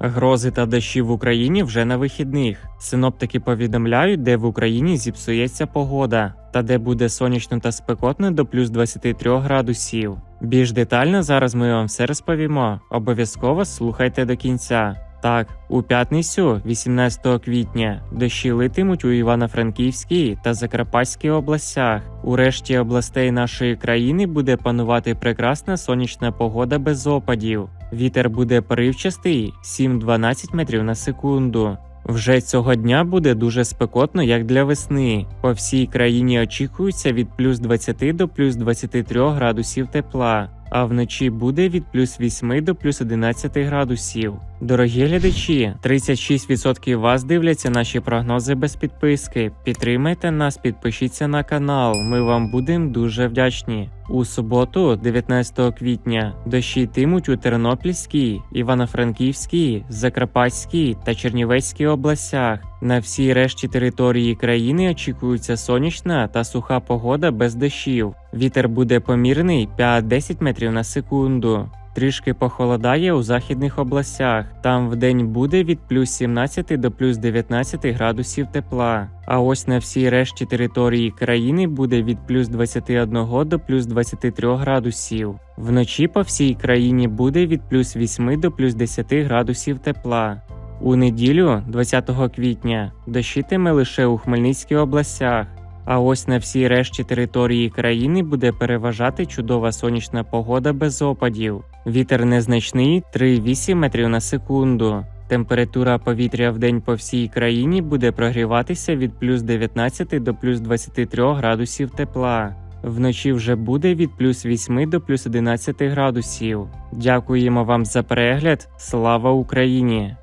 Грози та дощі в Україні вже на вихідних. Синоптики повідомляють, де в Україні зіпсується погода, та де буде сонячно та спекотно до плюс 23 градусів. Більш детально зараз ми вам все розповімо. Обов'язково слухайте до кінця. Так, у п'ятницю, 18 квітня, дощі литимуть у Івано-Франківській та Закарпатській областях. У решті областей нашої країни буде панувати прекрасна сонячна погода без опадів. Вітер буде поривчастий 7-12 метрів на секунду. Вже цього дня буде дуже спекотно, як для весни. По всій країні очікується від плюс 20 до плюс 23 градусів тепла, а вночі буде від плюс 8 до плюс 11 градусів. Дорогі глядачі, 36% вас дивляться наші прогнози без підписки. Підтримайте нас, підпишіться на канал. Ми вам будемо дуже вдячні. У суботу, 19 квітня, дощі йтимуть у Тернопільській, Івано-Франківській, Закарпатській та Чернівецькій областях. На всій решті території країни очікується сонячна та суха погода без дощів. Вітер буде помірний 5-10 метрів на секунду. Трішки похолодає у західних областях. Там вдень буде від плюс 17 до плюс 19 градусів тепла. А ось на всій решті території країни буде від плюс 21 до плюс 23 градусів. Вночі по всій країні буде від плюс 8 до плюс 10 градусів тепла. У неділю, 20 квітня, дощитиме лише у Хмельницькій областях. А ось на всій решті території країни буде переважати чудова сонячна погода без опадів. Вітер незначний 3,8 метрів на секунду. Температура повітря в день по всій країні буде прогріватися від плюс 19 до плюс 23 градусів тепла. Вночі вже буде від плюс 8 до плюс 11 градусів. Дякуємо вам за перегляд. Слава Україні!